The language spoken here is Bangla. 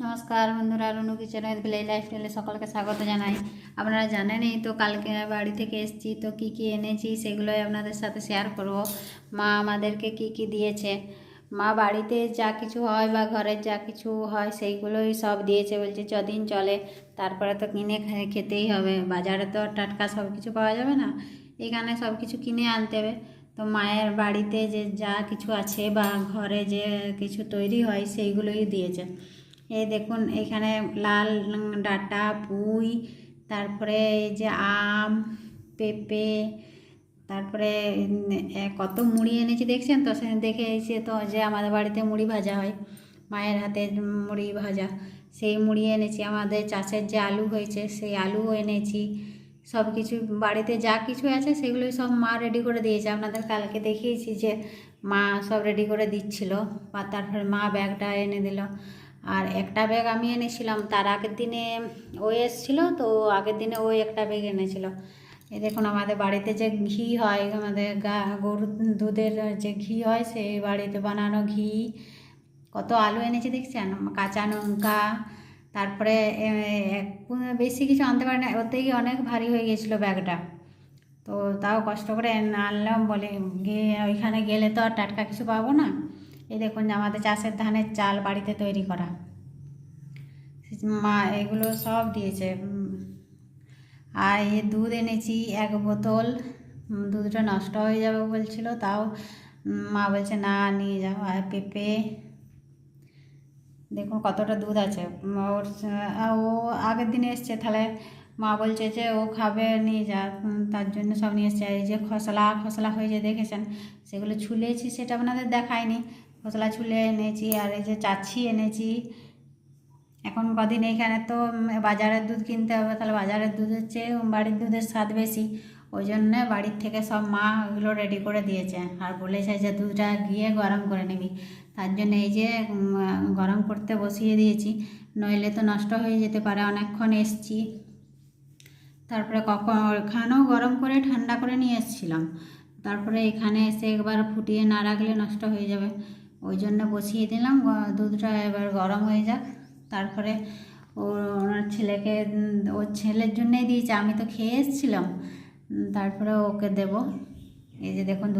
নমস্কার বন্ধুরা, রুনু কিচেনে ভিলেজ লাইফস্টাইলে সকলকে স্বাগত জানাই। আপনারা জানেনই তো কালকে বাড়ি থেকে এসেছি, তো কি কি এনেছি সেগুলোই আপনাদের সাথে শেয়ার করব। মা আমাদেরকে কি কি দিয়েছে? মা বাড়িতে যা কিছু হয় বা ঘরের যা কিছু হয় সেইগুলোই সব দিয়েছে, বলছে যদিন চলে, তারপরে তো কিনে খেতেই হবে। বাজারে তো টাটকা সব কিছু পাওয়া যাবে না, এখানে সব কিছু কিনে আনতে হবে। তো মায়ের বাড়িতে যে যা কিছু আছে বা ঘরে যে কিছু তৈরি হয় সেইগুলোই দিয়েছে। এই দেখুন, এখানে লাল ডাঁটা, পুঁই, তারপরে এই যে আম, পেঁপে, তারপরে কত মুড়ি এনেছি দেখছেন তো? সে দেখে এসে তো যে আমাদের বাড়িতে মুড়ি ভাজা হয়, মায়ের হাতে মুড়ি ভাজা, সেই মুড়ি এনেছি। আমাদের চাষের যে আলু হয়েছে, সেই আলুও এনেছি। সব কিছু, বাড়িতে যা কিছু আছে সেগুলোই সব মা রেডি করে দিয়েছে। আপনাদের কালকে দেখিয়েছি যে মা সব রেডি করে দিচ্ছিল। বা তারপরে মা ব্যাগটা এনে দিল। আর একটা ব্যাগ আমি এনেছিলাম। তার আগের দিনে ও এসেছিল তো, আগের দিনে ওই একটা ব্যাগ এনেছিল। এই দেখুন আমাদের বাড়িতে যে ঘি হয়, আমাদের গা, গরুর দুধের যে ঘি হয়, সেই বাড়িতে বানানো ঘি। কত আলু এনেছে দেখছেন? কাঁচা লঙ্কা, তারপরে বেশি কিছু আনতে পারে না। ওতেই অনেক ভারী হয়ে গেছিল ব্যাগটা তো তাও কষ্ট করে আনলাম বলে, গিয়ে ওইখানে গেলে তো আর টাটকা কিছু পাবো না। এই দেখুন যে আমাদের চাষের ধানের চাল বাড়িতে তৈরি করা। মা এগুলো সব দিয়েছে। আর এই দুধ এনেছি, এক বোতল। দুধটা নষ্ট হয়ে যাবে বলছিল, তাও মা বলছে, না, নিয়ে যাও। আর পেঁপে। দেখুন কতটা দুধ আছে। ওর ও আগের দিনে এসছে, তাহলে মা বলছে যে, ও খাবে, নিয়ে যা। তার জন্য সব নিয়ে এসছে। এই যে খসলা খসলা হয়েছে, দেখেছেন? সেগুলো ছুলেছি, সেটা আপনাদের দেখায়নি খসলা ছুলে এনেছি, আর এই যে চাচ্ছি এনেছি। এখন কদিন এইখানে তো বাজারের দুধ কিনতে হবে, তাহলে বাজারের দুধের চেয়ে বাড়ির দুধের স্বাদ বেশি। ওই জন্য বাড়ির থেকে সব মা ওগুলো রেডি করে দিয়েছে, আর বলেছে যে দুধটা গিয়ে গরম করে নিবি। তার জন্য এই যে গরম করতে বসিয়ে দিয়েছি, নইলে তো নষ্ট হয়ে যেতে পারে, অনেকক্ষণ এসছি। তারপরে কখন ওখানেও গরম করে ঠান্ডা করে নিয়ে এসেছিলাম। তারপরে এখানে এসে একবার ফুটিয়ে না রাখলে নষ্ট হয়ে যাবে। ওই জন্য বসিয়ে দিলাম। দুধটা এবার গরম হয়ে যাক। তারপরে ওনার ছেলেকে, ওর ছেলের জন্যেই দিয়েছে। আমি তো খেয়ে এসেছিলাম। তারপরে ওকে দেব। এই যে দেখুন